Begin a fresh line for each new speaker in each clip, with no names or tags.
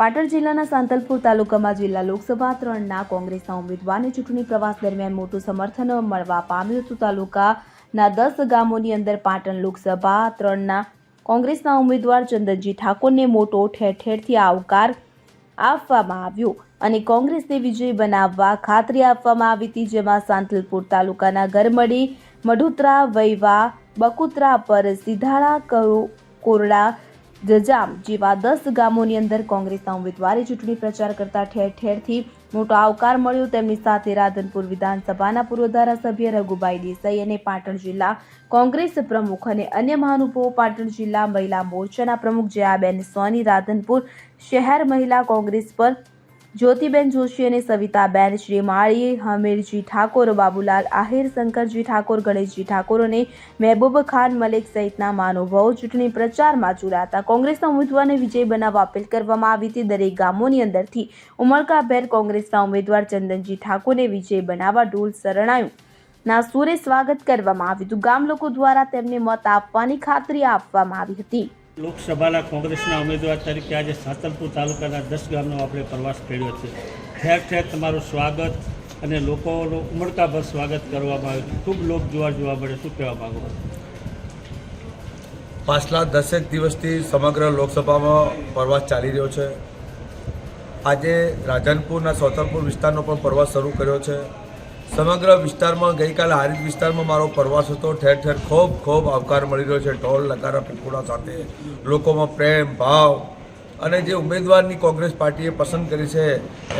પાટણ જિલ્લાના સાંતલપુર તાલુકામાં જિલ્લા લોકસભા ત્રણના કોંગ્રેસના ઉમેદવારને ચૂંટણી પ્રવાસ દરમિયાન મોટું સમર્થન મળવા પામ્યું હતું. તાલુકાના દસ ગામોની અંદર પાટણ લોકસભા ત્રણના કોંગ્રેસના ઉમેદવાર ચંદનજી ઠાકોરને મોટો ઠેર ઠેરથી આવકાર આપવામાં આવ્યો અને કોંગ્રેસને વિજય બનાવવા ખાતરી આપવામાં આવી હતી, જેમાં સાંતલપુર તાલુકાના ગરમડી મઢુત્રા, વૈવા, બકુત્રા પર સીધાળા કરો- કોરડા જજામ, જેવા દસ ગામોની અંદર કોંગ્રેસના ઉમેદવારે ચૂંટણી પ્રચાર કરતા ઠેર ઠેરથી મોટો આવકાર મળ્યો. તેમની સાથે રાધનપુર વિધાનસભાના પૂર્વ ધારાસભ્ય રઘુભાઈ દેસાઈ અને પાટણ જિલ્લા કોંગ્રેસ પ્રમુખ અને અન્ય મહાનુભાવો. પાટણ જિલ્લા મહિલા મોરચાના પ્રમુખ જયાબેન સોની રાધનપુર શહેર મહિલા કોંગ્રેસ પર જ્યોતિબેન જોશી અને સવિતાબેન શ્રીમાળી, હમીરજી ઠાકોર, બાબુલાલ આહિર, શંકરજી ઠાકોર, ગણેશજી ઠાકોર અને મહેબૂબ ખાન મલિક સહિતના મહાનુભાવો ચૂંટણી પ્રચારમાં જોડાતા કોંગ્રેસના ઉમેદવારને વિજય બનાવવા અપીલ કરવામાં આવી હતી. દરેક ગામોની અંદરથી ઉમળકાભેર કોંગ્રેસના ઉમેદવાર ચંદનજી ઠાકોરને વિજય બનાવવા ઢોલ શરણાયું. ના સુરે સ્વાગત કરવામાં આવ્યું હતું. ગામ લોકો દ્વારા તેમને મત આપવાની ખાતરી આપવામાં આવી હતી.
લોકસભાના કોંગ્રેસના ઉમેદવાર તરીકે આજે સાતલપુર તાલુકાના દસ ગામનો આપણે પ્રવાસ કર્યો છે. ઠેર ઠેર તમારું સ્વાગત અને લોકોનું ઉમળકાભર સ્વાગત કરવામાં આવ્યું ખૂબ લોક જોવા જોવા મળે શું કહેવા માગો
પાછલા દસેક દિવસથી સમગ્ર લોકસભામાં પ્રવાસ ચાલી રહ્યો છે. આજે રાધનપુરના સોતલપુર વિસ્તારનો પણ પ્રવાસ શરૂ કર્યો છે. સમગ્ર વિસ્તારમાં ગઈકાલે હારીજ વિસ્તારમાં મારો પ્રવાસ હતો. ઠેર ઠેર ખૂબ ખૂબ આવકાર મળી રહ્યો છે. ઢોલ નકારા પીપુડા સાથે લોકોમાં પ્રેમ, ભાવ અને જે ઉમેદવારની કોંગ્રેસ પાર્ટીએ પસંદ કરી છે,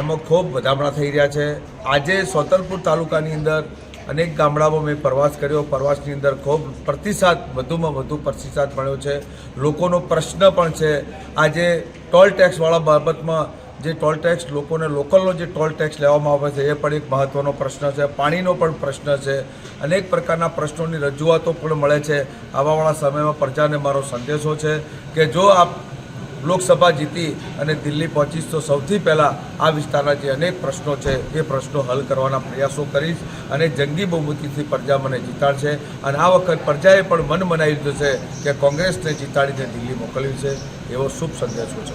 એમાં ખૂબ વધામણા થઈ રહ્યા છે. આજે સોતરપુર તાલુકાની અંદર અનેક ગામડામાં મેં પ્રવાસ કર્યો. પ્રવાસની અંદર ખૂબ પ્રતિસાદ, વધુમાં વધુ પ્રતિસાદ મળ્યો છે. લોકોનો પ્રશ્ન પણ છે. આજે ટોલ ટેક્સવાળા બાબતમાં જે ટોલ ટેક્સ લોકોને લોકલનો જે ટોલ ટેક્સ લેવામાં આવે છે, એ પણ એક મહત્ત્વનો પ્રશ્ન છે. પાણીનો પણ પ્રશ્ન છે. અનેક પ્રકારના પ્રશ્નોની રજૂઆતો પણ મળે છે. આવાવાળા સમયમાં પ્રજાને મારો સંદેશો છે કે જો આપ લોકસભા જીતી અને દિલ્હી પહોંચીશ, તો સૌથી પહેલાં આ વિસ્તારના જે અનેક પ્રશ્નો છે, એ પ્રશ્નો હલ કરવાના પ્રયાસો કરીશ અને જંગી બહુમતીથી પ્રજા મને જીતાડશે. અને આ વખત પ્રજાએ પણ મન મનાવી દીધું છે કે કોંગ્રેસને જીતાડીને દિલ્હી મોકલ્યું છે. એવો શુભ સંદેશો છે.